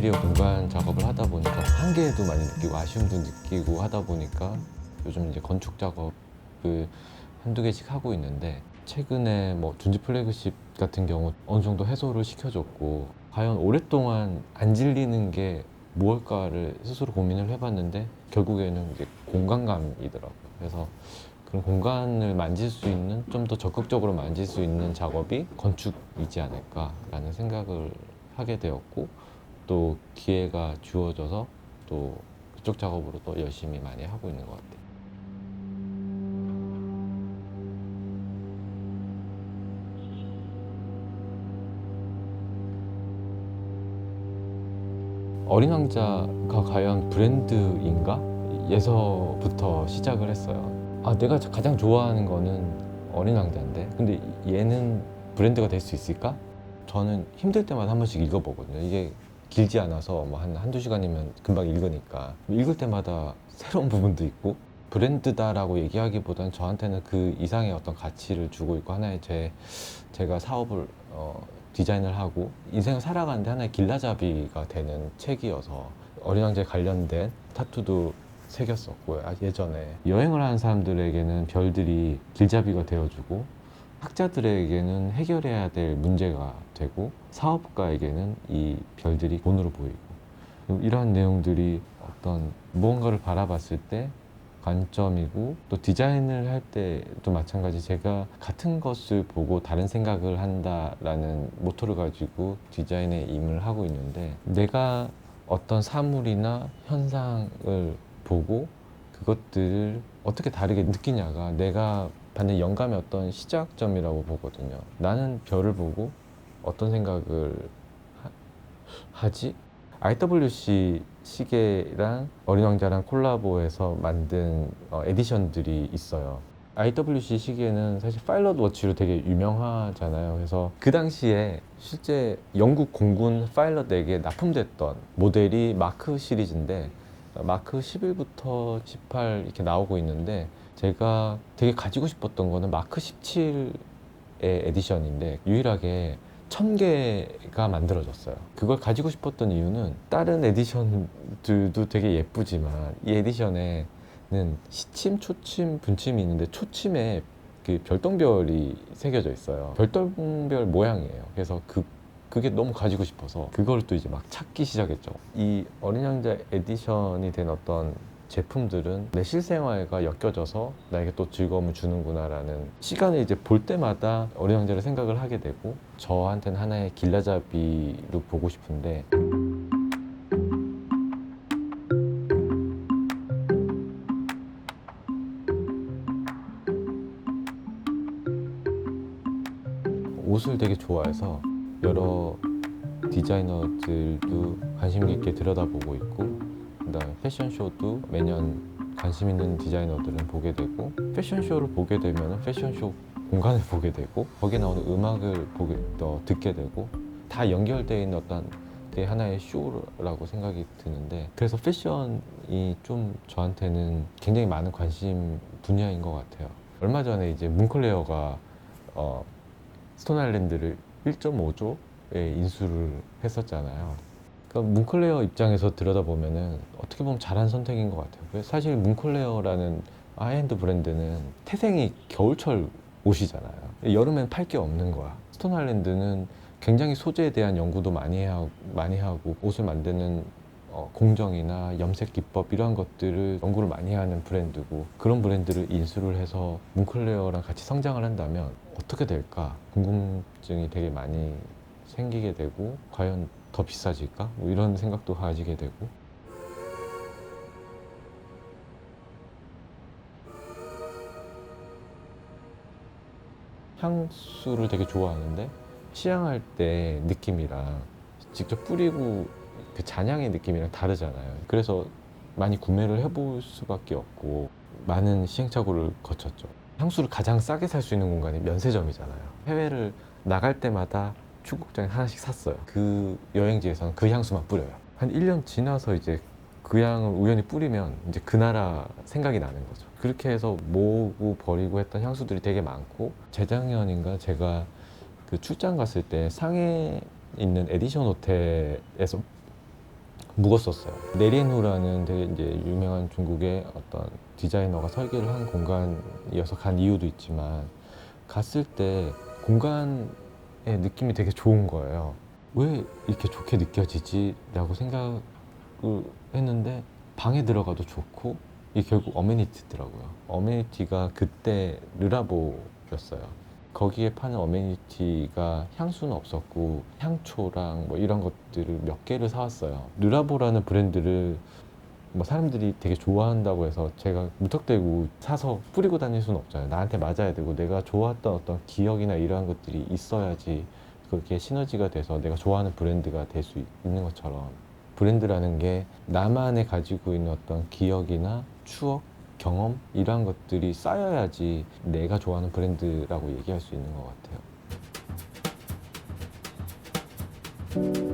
인테리어 공간 작업을 하다 보니까 한계도 많이 느끼고 아쉬움도 느끼고 하다 보니까 요즘 이제 건축 작업을 한두 개씩 하고 있는데 최근에 뭐 둔지 플래그십 같은 경우 어느 정도 해소를 시켜줬고 과연 오랫동안 안 질리는 게 무엇일까를 스스로 고민을 해봤는데 결국에는 이제 공간감이더라고요. 그래서 그런 공간을 만질 수 있는 좀 더 적극적으로 만질 수 있는 작업이 건축이지 않을까라는 생각을 하게 되었고 또 기회가 주어져서 또 그쪽 작업으로 또 열심히 많이 하고 있는 것 같아요. 어린 왕자가 과연 브랜드인가? 예서부터 시작을 했어요. 아, 내가 가장 좋아하는 거는 어린 왕자인데. 근데 얘는 브랜드가 될 수 있을까? 저는 힘들 때마다 한 번씩 읽어보거든요. 이게 길지 않아서 뭐 한 한두 시간이면 금방 읽으니까. 읽을 때마다 새로운 부분도 있고, 브랜드다라고 얘기하기보다는 저한테는 그 이상의 어떤 가치를 주고 있고, 하나의 제, 제가 사업을, 어, 디자인을 하고, 인생을 살아가는데 하나의 길라잡이가 되는 책이어서, 어린 왕자에 관련된 타투도 새겼었고요. 아, 예전에. 여행을 하는 사람들에게는 별들이 길잡이가 되어주고, 학자들에게는 해결해야 될 문제가 되고 사업가에게는 이 별들이 돈으로 보이고. 이러한 내용들이 어떤 무언가를 바라봤을 때 관점이고 또 디자인을 할 때도 마찬가지 제가 같은 것을 보고 다른 생각을 한다라는 모토를 가지고 디자인에 임을 하고 있는데 내가 어떤 사물이나 현상을 보고 그것들을 어떻게 다르게 느끼냐가 내가 받는 영감의 어떤 시작점이라고 보거든요. 나는 별을 보고 어떤 생각을 하, 지 IWC 시계랑 어린 왕자랑 콜라보해서 만든 어, 에디션들이 있어요. IWC 시계는 사실 파일럿 워치로 되게 유명하잖아요. 그래서 그 당시에 실제 영국 공군 파일럿에게 납품됐던 모델이 마크 시리즈인데 마크 11부터 18 이렇게 나오고 있는데 제가 되게 가지고 싶었던 거는 마크 17의 에디션인데 유일하게 1000개가 만들어졌어요. 그걸 가지고 싶었던 이유는 다른 에디션들도 되게 예쁘지만 이 에디션에는 시침, 초침, 분침이 있는데 초침에 그 별똥별이 새겨져 있어요. 별똥별 모양이에요. 그래서 그 그게 너무 가지고 싶어서 그걸 또 이제 막 찾기 시작했죠. 이 어린 왕자 에디션이 된 어떤 제품들은 내 실생활과 엮여져서 나에게 또 즐거움을 주는구나라는 시간을 이제 볼 때마다 어린 왕자를 생각을 하게 되고 저한테는 하나의 길라잡이로 보고 싶은데 옷을 되게 좋아해서 여러 디자이너들도 관심 깊게 들여다보고 있고 그다음에 패션쇼도 매년 관심 있는 디자이너들은 보게 되고 패션쇼를 보게 되면 패션쇼 공간을 보게 되고 거기에 나오는 음악을 보게 더 듣게 되고 다 연결되어 있는 어떤 게 하나의 쇼라고 생각이 드는데 그래서 패션이 좀 저한테는 굉장히 많은 관심 분야인 것 같아요. 얼마 전에 이제 뭉클레어가 어, 스톤 아일랜드를 1.5조에 인수를 했었잖아요. 그러니까 뭉클레어 입장에서 들여다보면은 어떻게 보면 잘한 선택인 것 같아요. 사실 뭉클레어라는 하이엔드 브랜드는 태생이 겨울철 옷이잖아요. 여름엔 팔 게 없는 거야. 스톤 아일랜드는 굉장히 소재에 대한 연구도 많이 하고, 많이 하고 옷을 만드는 어, 공정이나 염색 기법 이러한 것들을 연구를 많이 하는 브랜드고 그런 브랜드를 인수를 해서 뭉클레어랑 같이 성장을 한다면 어떻게 될까 궁금증이 되게 많이 생기게 되고 과연 더 비싸질까? 뭐 이런 생각도 가지게 되고. 향수를 되게 좋아하는데 시향할 때 느낌이랑 직접 뿌리고 그 잔향의 느낌이랑 다르잖아요. 그래서 많이 구매를 해볼 수밖에 없고 많은 시행착오를 거쳤죠. 향수를 가장 싸게 살 수 있는 공간이 면세점이잖아요. 해외를 나갈 때마다 출국장에 하나씩 샀어요. 그 여행지에서는 그 향수만 뿌려요. 한 1년 지나서 이제 그 향을 우연히 뿌리면 이제 그 나라 생각이 나는 거죠. 그렇게 해서 모으고 버리고 했던 향수들이 되게 많고 재작년인가 제가 그 출장 갔을 때 상해 있는 에디션 호텔에서 묵었었어요. 내리엔후라는 되게 이제 유명한 중국의 어떤 디자이너가 설계를 한 공간이어서 간 이유도 있지만 갔을 때 공간의 느낌이 되게 좋은 거예요. 왜 이렇게 좋게 느껴지지? 라고 생각을 했는데 방에 들어가도 좋고 이게 결국 어메니티더라고요. 어메니티가 그때 르라보였어요. 거기에 파는 어메니티가 향수는 없었고 향초랑 뭐 이런 것들을 몇 개를 사왔어요. 르라보라는 브랜드를 뭐 사람들이 되게 좋아한다고 해서 제가 무턱대고 사서 뿌리고 다닐 수는 없잖아요. 나한테 맞아야 되고 내가 좋아했던 어떤 기억이나 이러한 것들이 있어야지 그렇게 시너지가 돼서 내가 좋아하는 브랜드가 될 수 있는 것처럼 브랜드라는 게 나만의 가지고 있는 어떤 기억이나 추억, 경험 이러한 것들이 쌓여야지 내가 좋아하는 브랜드라고 얘기할 수 있는 것 같아요.